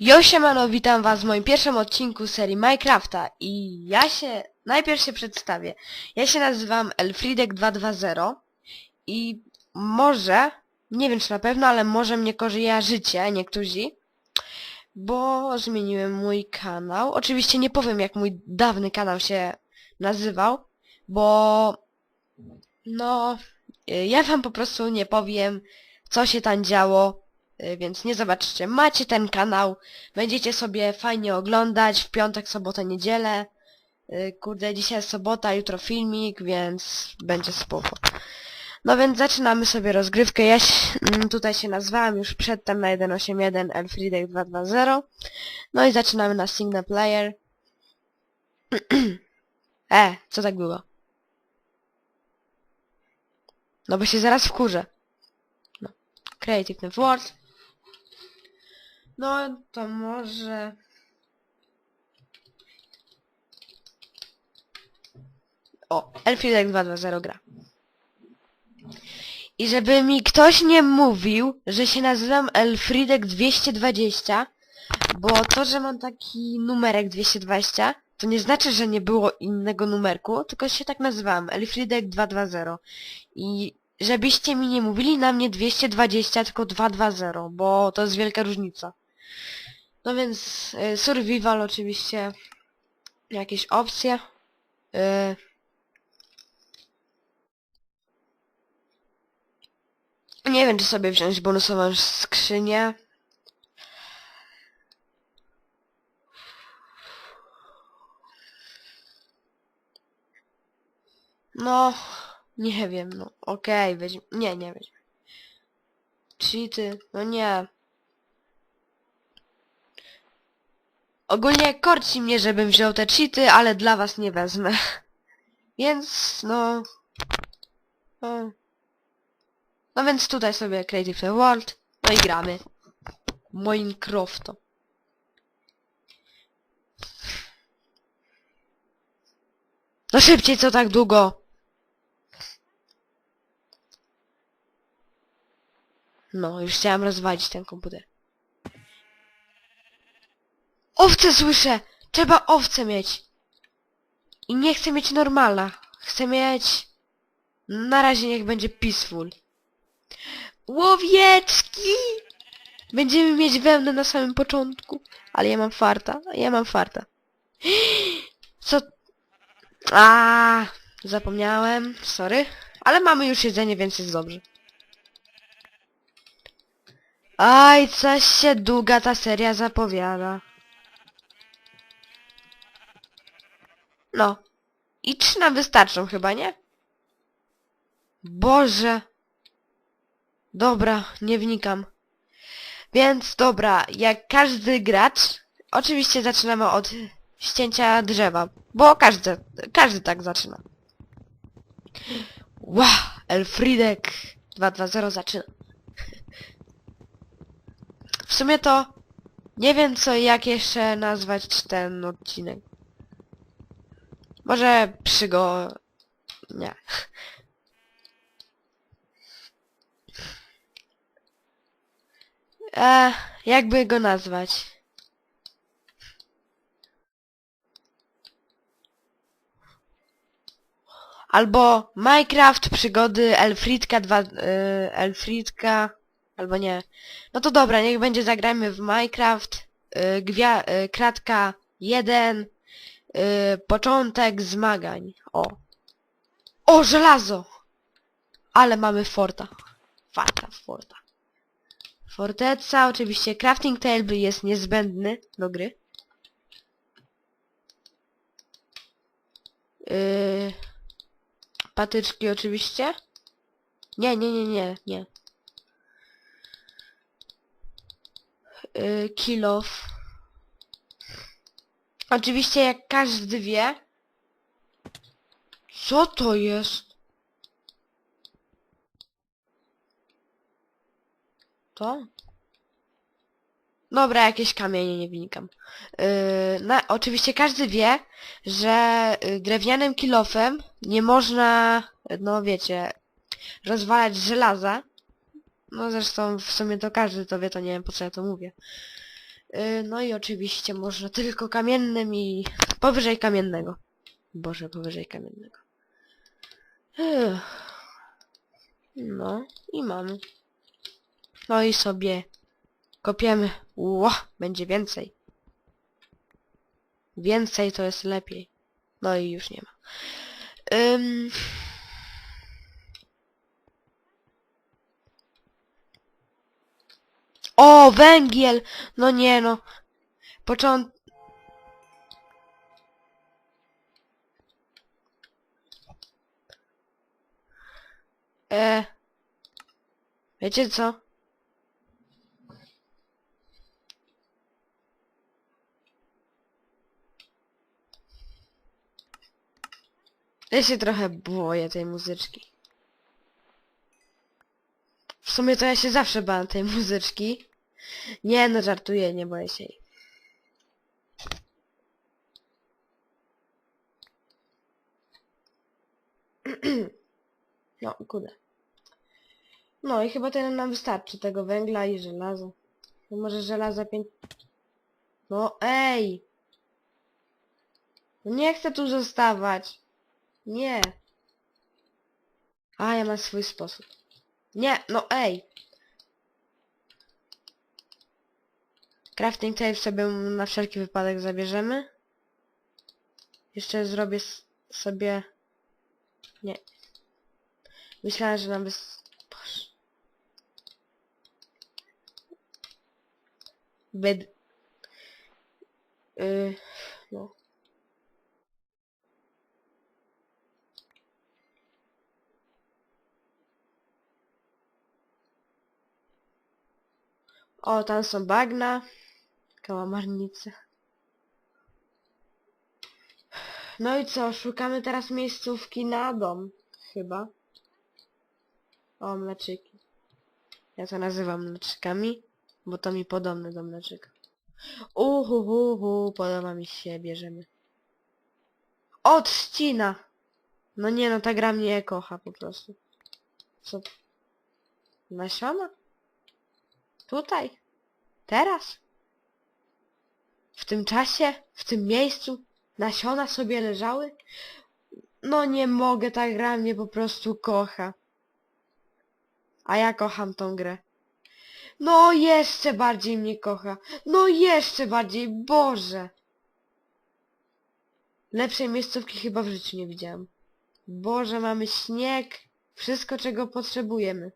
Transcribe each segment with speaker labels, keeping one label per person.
Speaker 1: Yo siemano, witam was w moim pierwszym odcinku serii Minecrafta i ja się, najpierw się przedstawię. Ja się nazywam Elfridek220 i może, nie wiem czy na pewno, ale może mnie kojarzycie niektórzy, bo zmieniłem mój kanał. Oczywiście nie powiem jak mój dawny kanał się nazywał, bo no, y, ja wam po prostu nie powiem co się tam działo, więc nie zobaczycie. Macie ten kanał, będziecie sobie fajnie oglądać w piątek, sobotę, niedzielę. Y, Kurde, dzisiaj jest sobota, jutro filmik, więc będzie spoko. No więc zaczynamy sobie rozgrywkę. Ja się, mm, tutaj się nazwałem już przedtem na 1.8.1 Elfridek 2.2.0. No i zaczynamy na single player. e, co tak było? No bo się zaraz wkurzę. No. Creative World. No to może... O, Elfridek 220 gra. I żeby mi ktoś nie mówił, że się nazywam Elfridek 220, bo to, że mam taki numerek 220, to nie znaczy, że nie było innego numerku, tylko się tak nazywam, Elfridek 220. I żebyście mi nie mówili na mnie 220, tylko 220, bo to jest wielka różnica. No więc y, survival oczywiście, jakieś opcje. Y, nie wiem, czy sobie wziąć bonusową skrzynię. No, nie wiem, no okej, weź... Nie, nie weź. Cheaty, no nie. Ogólnie korci mnie, żebym wziął te cheaty, ale dla was nie wezmę. Więc, no... no. No więc tutaj sobie Creative the World, no i gramy. Minecrafto. No szybciej, co tak długo? No, już chciałam rozwalić ten komputer. Owce słyszę! Trzeba owce mieć! I nie chcę mieć normalna. Chcę mieć... Na razie niech będzie peaceful. Łowieczki! Będziemy mieć wełnę na samym początku. Ale ja mam farta. Ja mam farta. Co... A, Zapomniałem. Sorry. Ale mamy już jedzenie, więc jest dobrze. Aj, coś się długa ta seria zapowiada. No. I trzy nam wystarczą chyba, nie? Boże. Dobra, nie wnikam. Więc dobra, jak każdy gracz, oczywiście zaczynamy od ścięcia drzewa, bo każdy, każdy tak zaczyna. Wow, Elfridek 220 zaczyna. W sumie to nie wiem co, jak jeszcze nazwać ten odcinek. Może przygo... Nie. E, jakby go nazwać? Albo Minecraft przygody Elfridka 2... Y, Elfridka... Albo nie. No to dobra, niech będzie zagrajmy w Minecraft. Y, gwia... Y, kratka 1. Y, początek zmagań. O. O, żelazo! Ale mamy forta. Farta, forta. Forteca, oczywiście crafting table jest niezbędny do gry. Yy, patyczki oczywiście. Nie, nie, nie, nie, nie. Yy, kill off. Oczywiście jak każdy wie. Co to jest? To? Dobra, jakieś kamienie, nie wnikam. Yy, na, oczywiście każdy wie, że y, drewnianym kilofem nie można, no wiecie, rozwalać żelaza. No zresztą w sumie to każdy to wie, to nie wiem po co ja to mówię. Y, no i oczywiście można tylko kamiennym i powyżej kamiennego. Boże, powyżej kamiennego. No i mamy. No i sobie kopiemy. Ło, będzie więcej. Więcej to jest lepiej. No i już nie ma. Ym... O, węgiel! No nie no. Począt... E... Wiecie co? Ja się trochę boję tej muzyczki. W sumie to ja się zawsze bałem tej muzyczki. Nie, no żartuję, nie boję się jej. No, kurde. No i chyba tyle nam wystarczy tego węgla i żelaza. No może żelaza pięć... No ej! No nie chcę tu zostawać. Nie. A, ja mam swój sposób. Nie, no ej! Crafting table sobie na wszelki wypadek zabierzemy. Jeszcze zrobię sobie... Nie. Myślałem, że nam. Boże. Bed... Yy, no. O, tam są bagna. Kałamarnice. No i co, szukamy teraz miejscówki na dom. Chyba. O, mleczyki. Ja to nazywam mleczykami, bo to mi podobne do mleczyka. Uhuhuhu, podoba mi się, bierzemy. O, trzcina! No nie no, ta gra mnie kocha po prostu. Co? Nasiona? Tutaj? Teraz? W tym czasie? W tym miejscu? Nasiona sobie leżały? No nie mogę, ta gra mnie po prostu kocha. A ja kocham tą grę. No jeszcze bardziej mnie kocha. No jeszcze bardziej, Boże. Lepszej miejscówki chyba w życiu nie widziałam. Boże, mamy śnieg. Wszystko, czego potrzebujemy.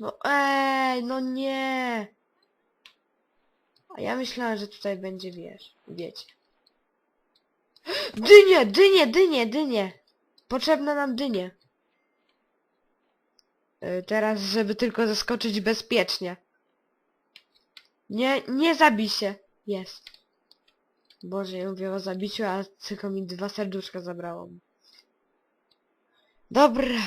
Speaker 1: No ej, no nie. A ja myślałem, że tutaj będzie, wiesz, wiecie. Dynie, dynie, dynie, dynie. Potrzebne nam dynie. Y, Teraz, żeby tylko zaskoczyć bezpiecznie. Nie, nie zabij się. Jest. Boże, ja mówię o zabiciu, a tylko mi dwa serduszka zabrało. Dobra.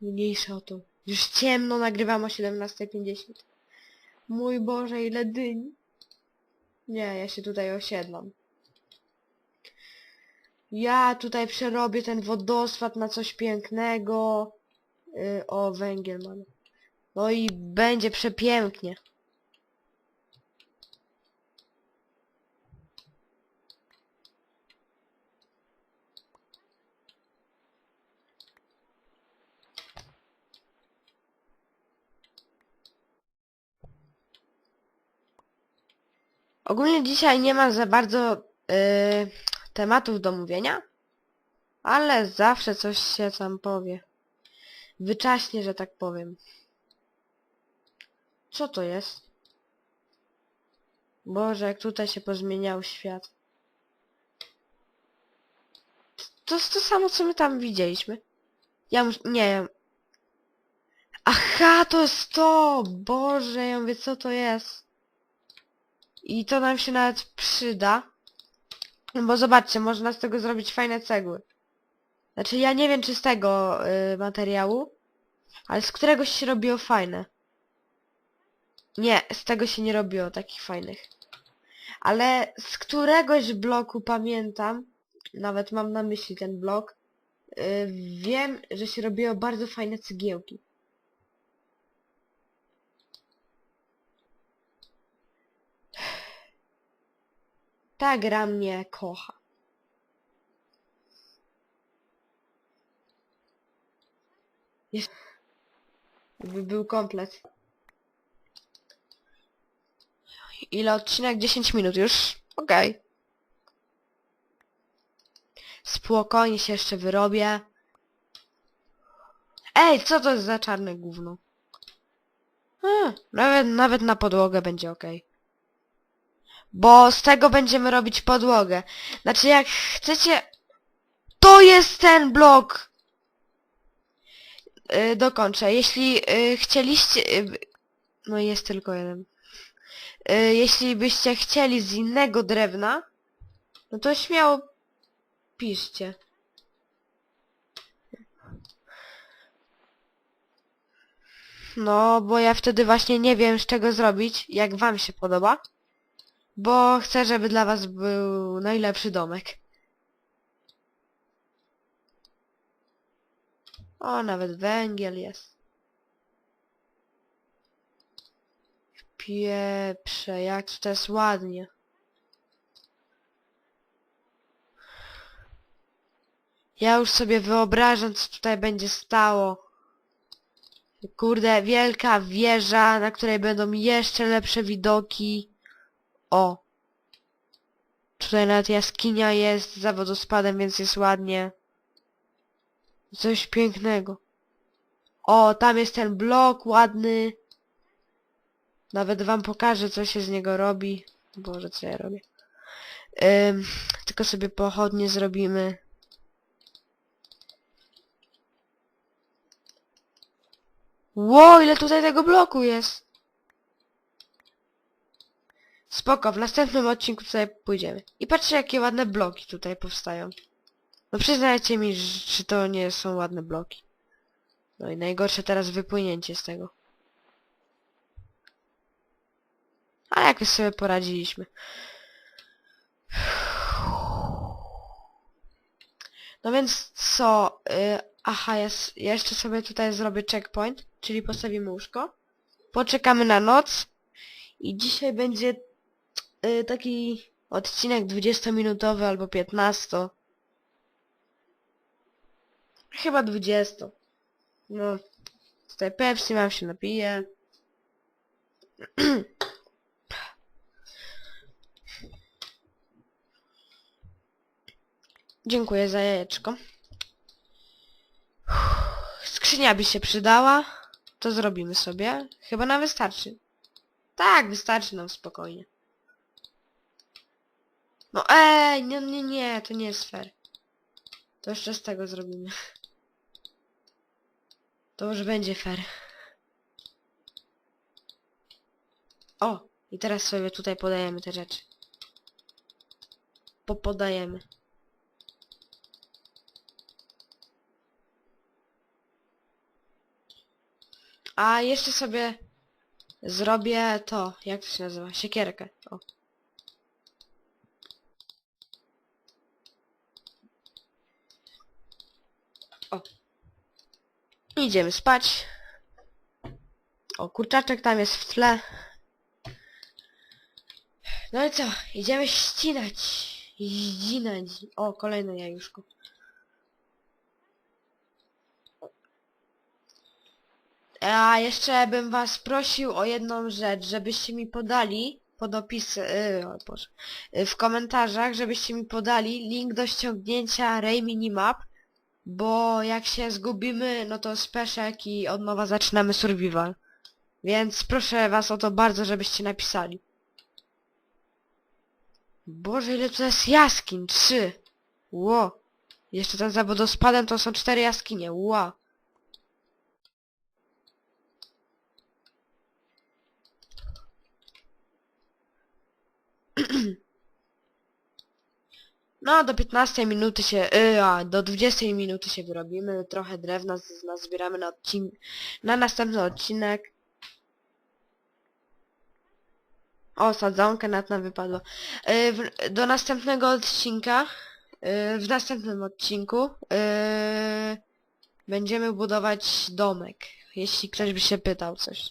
Speaker 1: Mniejsza o to. Już ciemno, nagrywam o 17.50. Mój Boże, ile dyń. Nie, ja się tutaj osiedlam. Ja tutaj przerobię ten wodospad na coś pięknego. Yy, o, węgiel mam. No i będzie przepięknie. Ogólnie dzisiaj nie ma za bardzo yy, tematów do mówienia, ale zawsze coś się tam powie. Wyczaśnie, że tak powiem. Co to jest? Boże, jak tutaj się pozmieniał świat. To jest to samo, co my tam widzieliśmy. Ja mus... Nie, ja... Aha, to jest to! Boże, ja mówię, co to jest? I to nam się nawet przyda. Bo zobaczcie, można z tego zrobić fajne cegły. Znaczy ja nie wiem czy z tego y, materiału, ale z któregoś się robiło fajne. Nie, z tego się nie robiło takich fajnych. Ale z któregoś bloku pamiętam, nawet mam na myśli ten blok, y, wiem, że się robiło bardzo fajne cegiełki. Ta gra mnie kocha. Jest... Był komplet. Ile odcinek? 10 minut już? Okej. Spokojnie się jeszcze wyrobię. Ej, co to jest za czarne gówno? Hmm, nawet, nawet na podłogę będzie ok. Bo z tego będziemy robić podłogę. Znaczy jak chcecie... To jest ten blok! Yy, dokończę. Jeśli yy, chcieliście... Yy, no jest tylko jeden. Yy, jeśli byście chcieli z innego drewna, no to śmiało piszcie. No, bo ja wtedy właśnie nie wiem z czego zrobić, jak wam się podoba. Bo chcę, żeby dla was był najlepszy domek. O, nawet węgiel jest. Pieprze, jak to jest ładnie. Ja już sobie wyobrażam, co tutaj będzie stało. Kurde, wielka wieża, na której będą jeszcze lepsze widoki. O. Tutaj nawet jaskinia jest za wodospadem, więc jest ładnie. Coś pięknego. O, tam jest ten blok ładny. Nawet wam pokażę, co się z niego robi. Boże, co ja robię. Ym, tylko sobie pochodnie zrobimy. Ło, ile tutaj tego bloku jest. Spoko, w następnym odcinku tutaj pójdziemy. I patrzcie, jakie ładne bloki tutaj powstają. No przyznajcie mi, czy to nie są ładne bloki. No i najgorsze teraz wypłynięcie z tego. A jakoś sobie poradziliśmy. No więc co? Y, aha, jest, jeszcze sobie tutaj zrobię checkpoint, czyli postawimy łóżko. Poczekamy na noc. I dzisiaj będzie y, taki odcinek 20-minutowy albo 15. Chyba 20. No, tutaj Pepsi mam się napije. Dziękuję za jajeczko. Skrzynia by się przydała. To zrobimy sobie. Chyba nam wystarczy. Tak, wystarczy nam spokojnie. No ej, nie, nie, nie, to nie jest fair. To jeszcze z tego zrobimy. To już będzie fair. O, i teraz sobie tutaj podajemy te rzeczy. Popodajemy. A jeszcze sobie zrobię to, jak to się nazywa? Siekierkę. O. O. Idziemy spać. O, kurczaczek tam jest w tle. No i co? Idziemy ścinać. Ścinać. O, kolejne jajuszko. A jeszcze bym was prosił o jedną rzecz, żebyście mi podali pod opisy, o Boże, yy, w komentarzach, żebyście mi podali link do ściągnięcia Ray Minimap, bo jak się zgubimy, no to speszek i od nowa zaczynamy survival. Więc proszę was o to bardzo, żebyście napisali. Boże, ile to jest jaskiń? Trzy. Ło. Jeszcze ten za wodospadem to są cztery jaskinie. Ła. No, do 15 minuty się, yy, a, do 20 minuty się wyrobimy, trochę drewna z- nazbieramy na odcin na następny odcinek. O, sadzonka nad nam wypadła. Yy, w, do następnego odcinka, yy, w następnym odcinku, będziemy budować domek, jeśli ktoś by się pytał coś.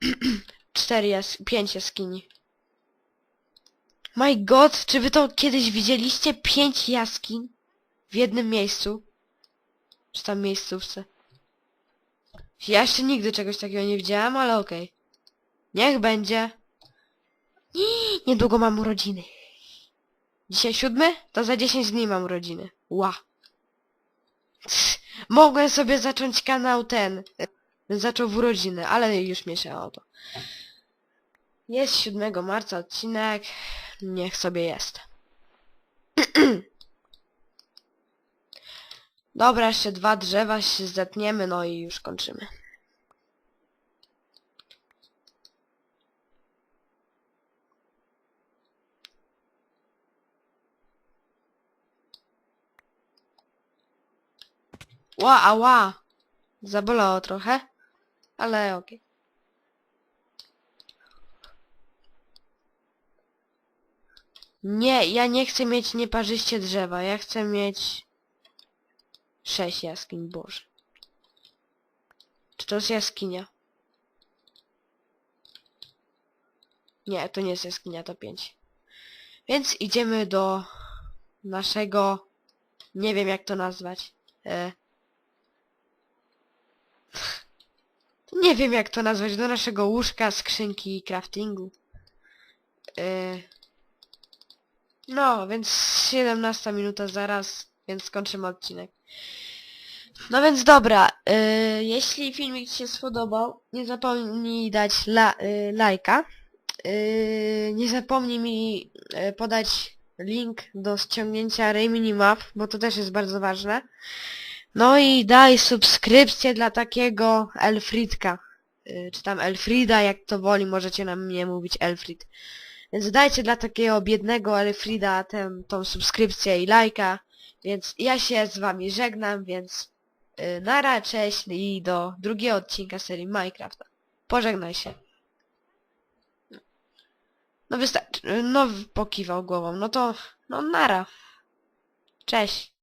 Speaker 1: cztery jas... pięć jaskini. My god, czy wy to kiedyś widzieliście? Pięć jaskiń w jednym miejscu? Czy tam miejscówce? Ja jeszcze nigdy czegoś takiego nie widziałam, ale okej. Niech będzie. Niedługo mam urodziny. Dzisiaj siódmy? To za 10 dni mam urodziny. Ła. Cs, Mogłem sobie zacząć kanał ten. Zaczął w urodziny, ale już mieszało o to. Jest 7 marca odcinek. Niech sobie jest. Dobra, jeszcze dwa drzewa się zetniemy, no i już kończymy. Ła, ała! Zabolało trochę, ale okej. Nie, ja nie chcę mieć nieparzyście drzewa, ja chcę mieć... Sześć jaskiń, boże. Czy to jest jaskinia? Nie, to nie jest jaskinia, to pięć. Więc idziemy do naszego... Nie wiem jak to nazwać. E... Nie wiem jak to nazwać, do naszego łóżka, skrzynki i craftingu. E... No, więc 17 minuta zaraz, więc skończymy odcinek. No więc dobra, y, jeśli filmik Ci się spodobał, nie zapomnij dać la, y, lajka. Y, nie zapomnij mi podać link do ściągnięcia Ray Minimap, bo to też jest bardzo ważne. No i daj subskrypcję dla takiego Elfridka. Czy tam Elfrida, jak to woli, możecie na mnie mówić Elfrid. Więc dajcie dla takiego biednego Elfrida tę, tą subskrypcję i lajka. Więc ja się z wami żegnam, więc yy, nara, cześć i do drugiego odcinka serii Minecrafta. Pożegnaj się. No wystarczy, no pokiwał głową, no to, no nara. Cześć.